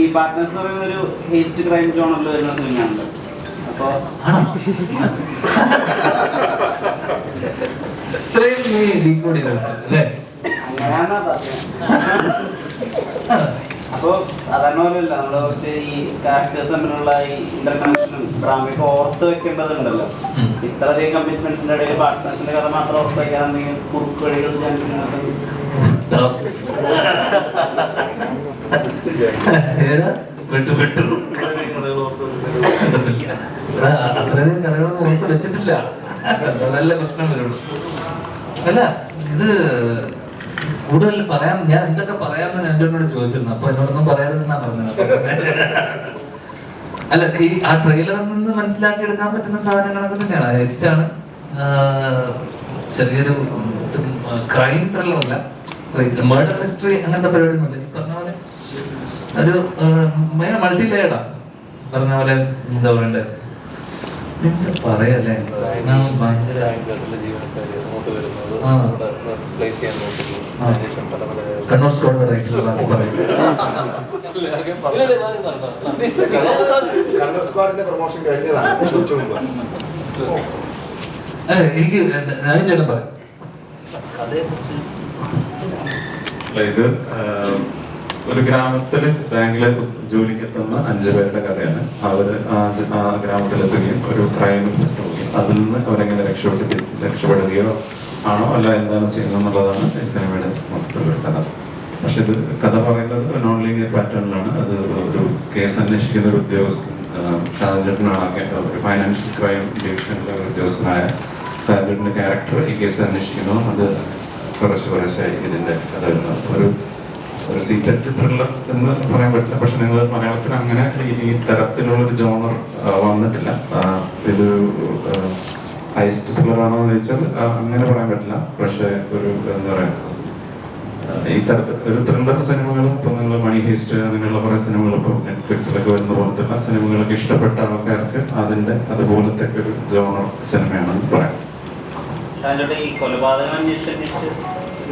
ഈ പാർട്ട്നേഴ്സ് എന്ന് പറയുന്ന ഒരു ഹേസ്റ്റ് ക്രൈം ജോണറിൽ വരുന്ന സിനിമയാണല്ലോ. അപ്പോൾ ഇത്രയും നീ ഡീകോഡ് ചെയ്തെടുത്തു അല്ലേ? അപ്പോൾ സാധാരണ പോലെയല്ല നമ്മൾ കുറച്ച് ഈ ക്യാരക്ടേഴ്സ് തമ്മിലുള്ള ഈ ഇന്റർകണക്ഷനും ഡ്രാമയൊക്കെ ഓർത്ത് വെക്കേണ്ടതുണ്ടല്ലോ. ഇത്രയധികം കമ്മിറ്റ്മെന്റ്സിന്റെ ഇടയിൽ പാർട്ട്നേഴ്സിന്റെ കഥ മാത്രം ഓർത്ത് വെക്കാൻ എന്തെങ്കിലും കുറുക്ക് വഴികൾ ഞാൻ വിട്ടു വിട്ടു. എടാ, അത്രയും കഥകളൊന്നും ഓർത്ത് വെച്ചിട്ടില്ല. നല്ല പ്രശ്നം വരുള്ളൂ. അല്ല ഇത് കൂടുതൽ പറയാൻ ഞാൻ എന്തൊക്കെ പറയാമെന്ന് ഞാൻ എന്നോട് ചോദിച്ചിരുന്നു. അപ്പൊ എന്നോടൊന്നും പറയാതെന്നാ പറഞ്ഞത്. അല്ല ഈ ആ ട്രെയിലറിൽ നിന്ന് മനസ്സിലാക്കി എടുക്കാൻ പറ്റുന്ന സാധനങ്ങളൊക്കെ തന്നെയാണ്. ഹെസ്റ്റാണ് ചെറിയൊരു ക്രൈം ത്രില്ലറല്ല മേഡർ മിസ്റ്ററി അങ്ങനത്തെ പരിപാടിയൊന്നുമില്ല. ഈ പറഞ്ഞ ഒരു ഭയങ്കര മൾട്ടി ലെയർഡാ പറഞ്ഞ പോലെ എന്താ പറയണ്ടേ? എന്താ പറയല്ലേ? ഭയങ്കര. കണ്ണൂർ സ്കോഡ് കണ്ണൂർ പ്രൊമോഷൻ കഴിഞ്ഞതാണ് എനിക്ക് ചേട്ടൻ പറയാം ഇത് ഒരു ഗ്രാമത്തിൽ ബാങ്കിൽ ജോലിക്ക് എത്തുന്ന അഞ്ചു പേരുടെ കഥയാണ്. അവർ ആ ഗ്രാമത്തിലെത്തുകയും ഒരു പെട്ടുപോവുകയും അതിൽ നിന്ന് അവരെങ്ങനെ രക്ഷപ്പെട്ട് രക്ഷപ്പെടുകയോ ആണോ അല്ല എന്താണ് ചെയ്യുന്നത് എന്നുള്ളതാണ് ഈ സിനിമയുടെ മൊത്തത്തിലുള്ള കഥ. പക്ഷെ ഇത് കഥ പറയുന്നത് നോൺ ലീഗൽ പാറ്റേണിലാണ് അത് ഒരു കേസ് അന്വേഷിക്കുന്ന ഒരു ഉദ്യോഗസ്ഥൻ ഷാജേട്ടനാണ് ഒരു ഫൈനാൻഷ്യൽ ക്രൈം ഡിവിഷനിലെ ഒരു ഉദ്യോഗസ്ഥനായ ഷാജേട്ടന്റെ ക്യാരക്ടർ ഈ കേസ് അന്വേഷിക്കുന്നു അത് കുറച്ച് കുറച്ചായി ഇതിന്റെ കഥ വരുന്നത്. ഒരു ഒരു സീക്രറ്റ് ത്രില്ലർ എന്ന് പറയാൻ പറ്റില്ല. പക്ഷെ നിങ്ങൾ മലയാളത്തിൽ അങ്ങനെ ഈ തരത്തിലുള്ള ഒരു ജോണർ വന്നിട്ടില്ല. ഇത് ഹൈസ്റ്റ് ത്രില്ലർ ആണോ എന്ന് ചോദിച്ചാൽ അങ്ങനെ പറയാൻ പറ്റില്ല. പക്ഷെ ഒരു എന്താ പറയാ ഈ തരത്തിൽ ഒരു ത്രില്ലർ സിനിമകളും ഇപ്പൊ നിങ്ങൾ മണി ഹേസ്റ്റ് അങ്ങനെയുള്ള കുറെ സിനിമകൾ ഇപ്പം നെറ്റ്ഫ്ലിക്സിലൊക്കെ വരുന്ന പോലത്തെ സിനിമകളൊക്കെ ഇഷ്ടപ്പെട്ട ആൾക്കാർക്ക് അതിന്റെ അതുപോലത്തെ ഒരു ജോണർ സിനിമയാണെന്ന് പറയാം. ഈ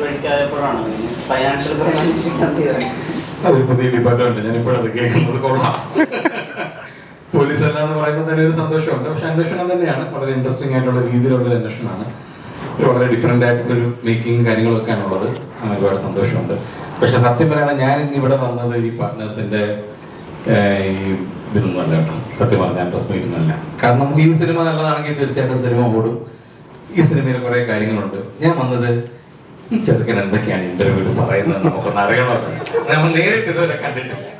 ഒരു ഫൈനാൻഷ്യൽ അതൊരു പുതിയ ഡിപ്പാർട്ട്മെന്റ് ഞാൻ കേൾക്കുന്നത് കൊള്ളാം. പോലീസ് അല്ല എന്ന് പറയുമ്പോൾ തന്നെ ഒരു സന്തോഷമുണ്ട്. പക്ഷെ അന്വേഷണം തന്നെയാണ്. വളരെ ഇൻട്രസ്റ്റിംഗ് ആയിട്ടുള്ള രീതിയിലുള്ള ഒരു അന്വേഷണമാണ്. വളരെ ഡിഫറെന്റ് ആയിട്ടുള്ളൊരു മേക്കിംഗ് കാര്യങ്ങളൊക്കെ അങ്ങനെ ഒരുപാട് സന്തോഷമുണ്ട്. പക്ഷെ സത്യം പറയുകയാണെങ്കിൽ ഞാൻ ഇന്ന് ഇവിടെ വന്നത് ഈ പാർട്ട്നേഴ്സിന്റെ ഈ അല്ല കേട്ടോ. സത്യം പറഞ്ഞാൽ പ്രസ് മീറ്റിനല്ല കാരണം ഈ സിനിമ നല്ലതാണെങ്കിൽ തീർച്ചയായിട്ടും സിനിമ ഓടും. ഈ സിനിമയിൽ കുറേ കാര്യങ്ങളുണ്ട്. ഞാൻ വന്നത് ഈ ചെറുക്കൻ എന്തൊക്കെയാണ് ഇന്റർവ്യൂവിൽ പറയുന്നത് നമുക്കൊന്ന് അറിയണമല്ലോ നേരിട്ട് ഇതുവരെ കണ്ടിട്ടില്ല.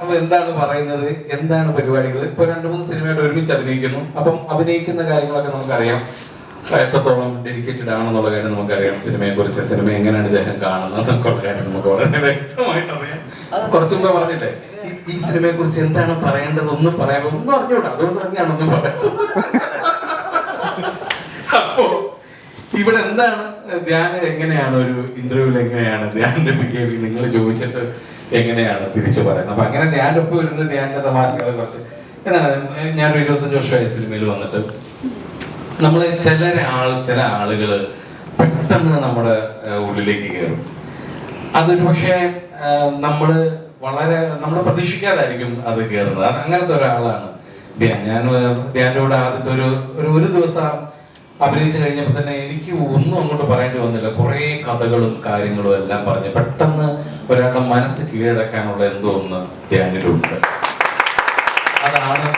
അപ്പൊ എന്താണ് പറയുന്നത്? എന്താണ് പരിപാടികൾ? ഇപ്പൊ രണ്ടു മൂന്ന് സിനിമയായിട്ട് ഒരുമിച്ച് അഭിനയിക്കുന്നു. അപ്പം അഭിനയിക്കുന്ന കാര്യങ്ങളൊക്കെ നമുക്കറിയാം. എത്രത്തോളം ഡെഡിക്കേറ്റഡ് ആണെന്നുള്ള കാര്യം നമുക്കറിയാം. സിനിമയെ കുറിച്ച് സിനിമ എങ്ങനെയാണ് ഇദ്ദേഹം കാണുന്നത് എന്നൊക്കെയുള്ള കാര്യം നമുക്ക് വളരെ വ്യക്തമായിട്ട് അറിയാം. അത് കുറച്ചും കൂടെ പറഞ്ഞില്ലേ? ഈ- ഈ സിനിമയെ കുറിച്ച് എന്താണ് പറയേണ്ടത് ഒന്നും പറയാൻ ഒന്നും അറിഞ്ഞൂടാ അതുകൊണ്ട് തന്നെയാണ് ഒന്നും പറയുന്നത് അപ്പോ ഇവിടെ എന്താണ് ധ്യാനം എങ്ങനെയാണ് ഒരു ഇന്റർവ്യൂവിൽ എങ്ങനെയാണ് ധ്യാനിന്റെ ബിഹേവിയർ നിങ്ങൾ ചോദിച്ചിട്ട് എങ്ങനെയാണ് തിരിച്ചു പറയുന്നത്? അപ്പൊ അങ്ങനെ ധ്യാനൊപ്പം ഇരുന്ന് ധ്യാനിന്റെ തമാശകളെ കുറിച്ച്. എന്താണ് ഞാനൊരു ഇരുപത്തഞ്ച് വർഷമായ സിനിമയിൽ വന്നിട്ട് നമ്മൾ ചില ആൾ ചില ആളുകൾ പെട്ടെന്ന് നമ്മുടെ ഉള്ളിലേക്ക് കയറും. അതൊരു പക്ഷേ നമ്മൾ വളരെ നമ്മൾ പ്രതീക്ഷിക്കാതായിരിക്കും അത് കയറുന്നത്. അങ്ങനത്തെ ഒരാളാണ് ധ്യാൻ ഞാൻ കൂടെ ആദ്യത്തെ ഒരു ഒരു ദിവസം അഭിനയിച്ചു കഴിഞ്ഞപ്പോൾ തന്നെ എനിക്ക് ഒന്നും അങ്ങോട്ട് പറയേണ്ടി വന്നില്ല. കുറേ കഥകളും കാര്യങ്ങളും എല്ലാം പറഞ്ഞ് പെട്ടെന്ന് ഒരാളുടെ മനസ്സ് കീഴടക്കാനുള്ള എന്തോ ഒന്ന് ധ്യാനിലുണ്ട്. അതാണ്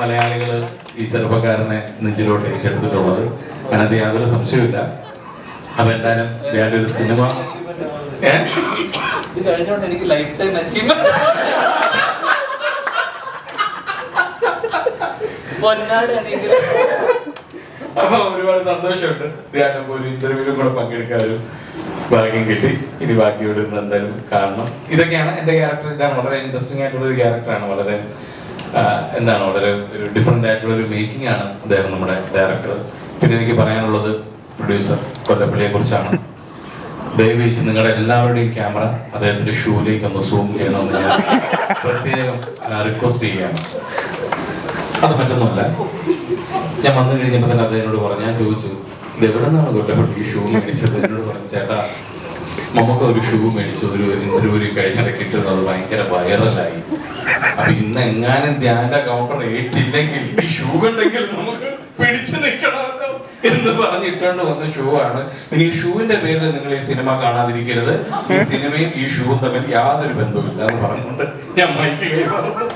മലയാളികൾ ഈ ചെറുപ്പക്കാരനെ നെഞ്ചിലോട്ട് ഏറ്റെടുത്തിട്ടുള്ളത്. അതിനകത്ത് യാതൊരു സംശയമില്ല അപ്പൊ എന്തായാലും ധ്യാനൊരു സിനിമ? ഇത് കഴിഞ്ഞോണ്ട് എനിക്ക് ലൈഫ് ടൈം അച്ചീവ്മെന്റ് പൊന്നാടാണെങ്കിൽ അപ്പൊ ഒരുപാട് സന്തോഷമുണ്ട്. ധ്യാനം ഒരു ഇന്റർവ്യൂവിലും കൂടെ പങ്കെടുക്കാൻ ഒരു ഭാഗ്യം കിട്ടി. ഇനി ബാക്കിയോട് എന്തായാലും കാണണം. ഇതൊക്കെയാണ് എന്റെ ക്യാരക്ടർ ഇതാണ് വളരെ ഇൻട്രസ്റ്റിംഗ് ആയിട്ടുള്ള ഒരു ക്യാരക്ടറാണ് വളരെ എന്താണ് വളരെ ഒരു ഡിഫറെന്റ് ആയിട്ടുള്ള ഒരു മേക്കിംഗ് ആണ് അദ്ദേഹം നമ്മുടെ ഡയറക്ടർ പിന്നെ എനിക്ക് പറയാനുള്ളത് പ്രൊഡ്യൂസർ കൊല്ലപ്പള്ളിയെ കുറിച്ചാണ്. ദയവേറ്റ് നിങ്ങളുടെ എല്ലാവരുടെയും ക്യാമറ അദ്ദേഹത്തിന്റെ ഷൂയിലേക്ക് ഒന്ന് സൂം ചെയ്യണമെന്ന് പ്രത്യേകം റിക്വസ്റ്റ് ചെയ്യുകയാണ്. അത് മറ്റൊന്നുമല്ല ഞാൻ വന്നു കഴിഞ്ഞപ്പോൾ തന്നെ അദ്ദേഹത്തിനോട് പറഞ്ഞു ഞാൻ ചോദിച്ചു ഇത് എവിടെ നിന്നാണ് കൊല്ലപ്പെട്ട് ഈ ഷൂ മേടിച്ചത്? എന്നോട് പറഞ്ഞു ചേട്ടാ നമുക്ക് ഒരു ഷൂ മേടിച്ചു ഒരു ഇന്റർവ്യൂ കഴിഞ്ഞിടയ്ക്ക് കിട്ടുന്നത് അത് ഭയങ്കര വൈറലായി. അപ്പൊ ഇന്ന് എങ്ങാനും ധ്യാന്റെ കൗണ്ടർ ഏറ്റില്ലെങ്കിൽ ഈ ഷൂ ഉണ്ടെങ്കിൽ നമുക്ക് പിടിച്ചു നിൽക്കണമല്ലോ എന്ന് പറഞ്ഞിട്ടുകൊണ്ട് വന്ന ഷൂ ആണ്. ഇനി ഈ ഷൂവിന്റെ പേരിൽ നിങ്ങൾ ഈ സിനിമ കാണാതിരിക്കരുത്. ഈ സിനിമയും ഈ ഷൂവും തമ്മിൽ യാതൊരു ബന്ധവുമില്ല എന്ന് പറഞ്ഞുകൊണ്ട് ഞാൻ മൈക്ക് കൈ പറഞ്ഞു